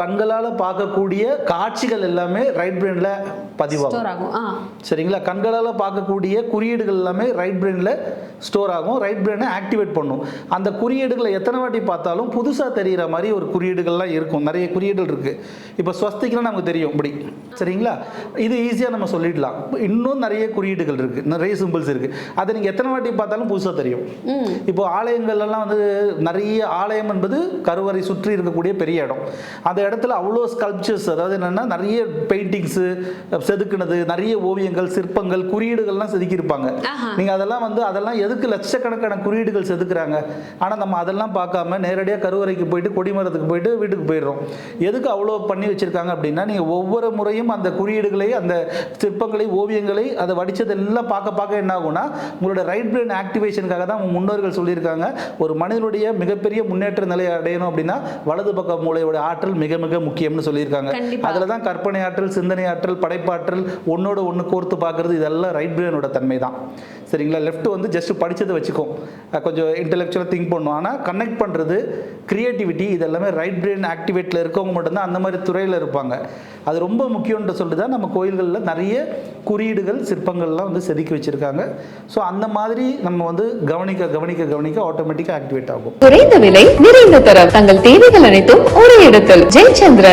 கண்களால் பார்க்கக்கூடிய காட்சிகள் எல்லாமே ரைட் பிரெயினில் பதிவாகும். சரிங்களா? கண்களால் பார்க்கக்கூடிய குறியீடுகள் எல்லாமே ரைட் பிரெயினில் ஸ்டோர் ஆகும். ரைட் பிரெயினை ஆக்டிவேட் பண்ணும். அந்த குறியீடுகளை எத்தனை வாட்டி பார்த்தாலும் புதுசாக தெரிகிற மாதிரி ஒரு குறியீடுகள்லாம் இருக்கும். நிறைய குறியீடுகள் இருக்குது இப்போ ஸ்வஸ்திக்லாம் நமக்கு தெரியும். இப்படி. சரிங்களா? இது ஈஸியாக நம்ம சொல்லிடலாம். இன்னும் நிறைய குறியீடுகள் இருக்குது நிறைய சிம்பிள்ஸ் இருக்குது அதை நீங்கள் எத்தனை வாட்டி பார்த்தாலும் புதுசாக தெரியும். இப்போ ஆலயங்கள்லாம் வந்து நிறைய ஆலயம் என்பது கருவறை சுற்றி இருக்கக்கூடிய பெரிய இடம். அந்த இடத்துல அவ்வளோ ஸ்கல்ப்சர்ஸ் அதாவது என்னென்னா நிறைய பெயிண்டிங்ஸு செதுக்குனது நிறைய ஓவியங்கள் சிற்பங்கள் குறியீடுகள்லாம் செதுக்கியிருப்பாங்க. நீங்கள் அதெல்லாம் வந்து அதெல்லாம் எதுக்கு லட்சக்கணக்கான குறியீடுகள் செதுக்குறாங்க? ஆனால் நம்ம அதெல்லாம் பார்க்காம நேரடியாக கருவறைக்கு போயிட்டு கொடிமரத்துக்கு போயிட்டு வீட்டுக்கு போயிடுறோம். எதுக்கு அவ்வளோ பண்ணி வச்சிருக்காங்க அப்படின்னா நீங்கள் ஒவ்வொரு முறையும் அந்த குறியீடுகளை அந்த சிற்பங்களை ஓவியங்களை அதை வடிச்சதெல்லாம் பார்க்க பார்க்க என்ன ஆகும்னா உங்களோட ரைட் பிரெயின் ஆக்டிவேஷனுக்காக தான் முன்னோர்கள் சொல்லியிருக்காங்க. ஒரு மனிதனுடைய மிகப்பெரிய முன்னேற்ற நிலையை அடையணும் அப்படின்னா வலது பக்க மூளையோட ஆற்றல் மிக மிக முக்கியம்னு சொல்லியிருக்காங்க. அதில் தான் கற்பனை ஆற்றல் சிந்தனை ஆற்றல் படைப்பாற்றல் ஒன்னோட ஒன்று கோர்த்து பார்க்கறது இதெல்லாம் ரைட் பிரெயினோட தன்மை தான். சரிங்களா? லெஃப்ட் வந்து ஜஸ்ட் படித்ததை வச்சுக்கும் கொஞ்சம் இன்டெலெக்சுவலாக திங்க் பண்ணும். ஆனால் கனெக்ட் பண்ணுறது க்ரியேட்டிவிட்டி இதெல்லாமே ரைட் பிரெயின் ஆக்டிவேட்டில் இருக்கவங்க மட்டும்தான் அந்த மாதிரி துறையில் இருப்பாங்க. அது ரொம்ப முக்கியம்ன்ற சொல்லி தான் நம்ம கோயில்களில் நிறைய குறியீடுகள் சிற்பங்கள்லாம் வந்து செதுக்கி வச்சுருக்காங்க. ஸோ அந்த மாதிரி நம்ம வந்து கவனிக்க கவனிக்க கவனிக்க ஆட்டோமேட்டிக்காக ஆக்டிவேட் ஆகும். குறைந்த விலை நிறைந்த தரம். தங்கள் தேவைகள் அனைத்தும் ஒரே இடத்தில். ஜெயச்சந்திரன்.